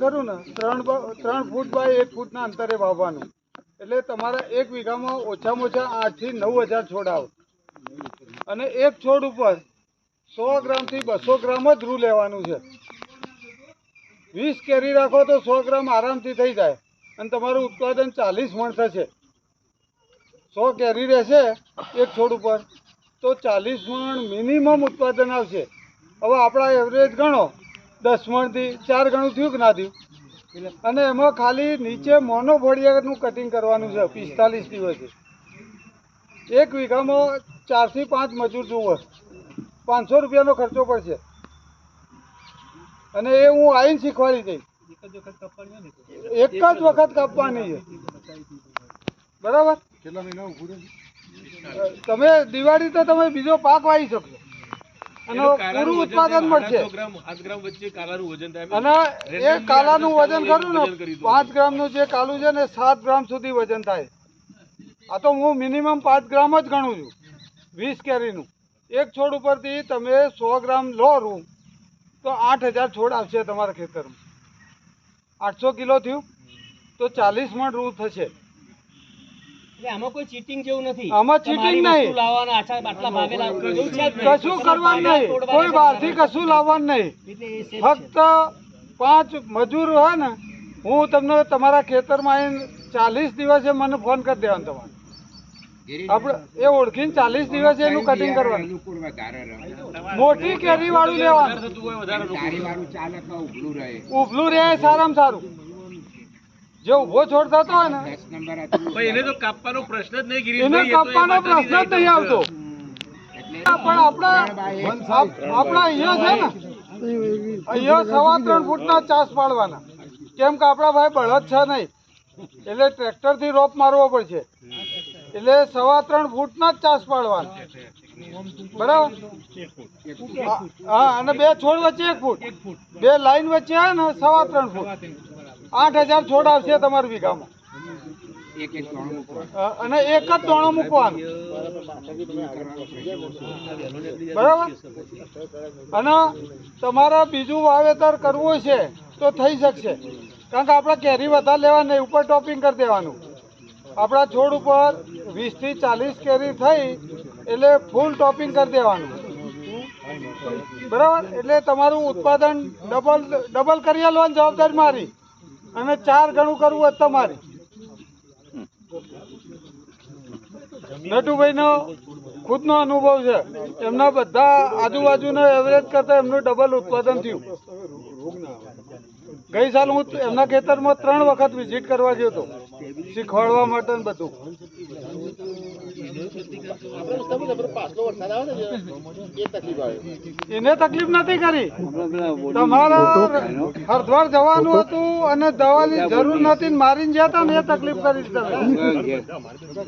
ખરું ને, ત્રણ ત્રણ ફૂટ બાય એક ફૂટના અંતરે વાવવાનું. એટલે તમારા એક વીઘામાં ઓછામાં ઓછા આઠથી નવ હજાર છોડ આવે. અને એક છોડ ઉપર સો ગ્રામથી બસો ગ્રામ જ રૂ લેવાનું છે. વીસ કેરી રાખો તો સો ગ્રામ આરામથી થઈ જાય. અને તમારું ઉત્પાદન ચાલીસ મણ થશે. સો કેરી રહેશે એક છોડ ઉપર, તો ચાલીસ મણ મિનિમમ ઉત્પાદન આવશે. હવે આપણા એવરેજ ગણો. દસ મણથી ચાર ગણું થયું કે ના થયું? અને એમાં ખાલી નીચે મોનોફોડિયાનું કટિંગ કરવાનું છે પિસ્તાલીસ દિવસે. એક વીઘામાં ચારથી પાંચ મજૂર જોવો પાંચસો રૂપિયાનો ખર્ચો પડશે. અને એ હું આવીને શીખવાડી દઈશ. એક જ વખત કાપવાની છે. બરાબર? તમે દિવાળી તો તમે બીજો પાક વાવી શકશો. અને પૂરું ઉત્પાદન મળશે. અને એ કાલાનું વજન ખરું ને પાંચ ગ્રામનું જે કાલું છે ને સાત ગ્રામ સુધી વજન થાય. આ તો હું મિનિમમ પાંચ ગ્રામ જ ગણું છું વીસ કેરીનું. એક છોડ ઉપરથી તમે સો ગ્રામ લો રૂ તો આઠ હજાર છોડ આવશે તમારા ખેતરમાં. આઠસો કિલો થયું તો ચાલીસ મણ રૂ થશે. આમાં કોઈ ચીટિંગ જેવું નથી. આમાં cheating નહીં. લાવવાના આછા બાટલા ભાગે લાવવાના એવું છે જ નહીં. કશું કરવાનું નહીં. કોઈ બહારથી કશું લાવવાનું નહીં. ફક્ત પાંચ મજૂર હોય ને હું તમને તમારા ખેતરમાં આવીને ચાલીસ દિવસે મને ફોન કરી દેવાનો તમારે. આપણે એ ઓળખીને ચાલીસ દિવસે એનું કટિંગ કરવાનું. મોટી કેરી વાળું લેવાનું. ઉભલું રહે. ઉભલું રહે એ સારામાં સારું. જે ઊભો છોડ થતો હોય ને એને તો કાપવાનો પ્રશ્ન જ નહીં એને ગિરીશભાઈ એ તો એ કાપવાનો પ્રશ્ન જ નહીં આવતો. પણ આપણા આપણા અહીંયા છે ને અહીંયા સવા ત્રણ ફૂટના ચાસ પાડવાના. કેમ કે આપણા ભાઈ બળદ છે નહીં એટલે ટ્રેક્ટરથી રોપ મારવો પડશે. એટલે સવા ત્રણ ફૂટના જ ચાસ પાડવાના. બરાબર? હા, અને બે છોડ વચ્ચે એક ફૂટ. બે લાઈન વચ્ચે ને સવા ત્રણ ફૂટ. આઠ હજાર છોડ આવશે તમારા વીઘામાં. અને એક જ દોણો મૂકવાનું. બરાબર? અને તમારે બીજું વાવેતર કરવું છે તો થઈ શકશે. કારણ કે આપણે કેરી વધારે લેવા નહીં ઉપર ટોપિંગ કરી દેવાનું. આપણા છોડ ઉપર વીસથી ચાલીસ કેરી થઈ એટલે ફૂલ ટોપિંગ કરી દેવાનું. બરાબર? એટલે તમારું ઉત્પાદન ડબલ ડબલ કરી આલવાની જવાબદારી મારી. અને ચાર ગણું કરવું હોય તમારે. નટુભાઈનો ખુદનો અનુભવ છે. એમના બધા આજુબાજુનો એવરેજ કરતા એમનું ડબલ ઉત્પાદન થયું. ગઈ સાલ હું એમના ખેતરમાં ત્રણ વખત વિઝિટ કરવા ગયો હતો. શીખવાડવા માટે બધું. એને તકલીફ નથી કરી. તમારા હરદ્વાર જવાનું હતું અને દવાની જરૂર નથી મારીને જતા ને એ તકલીફ કરી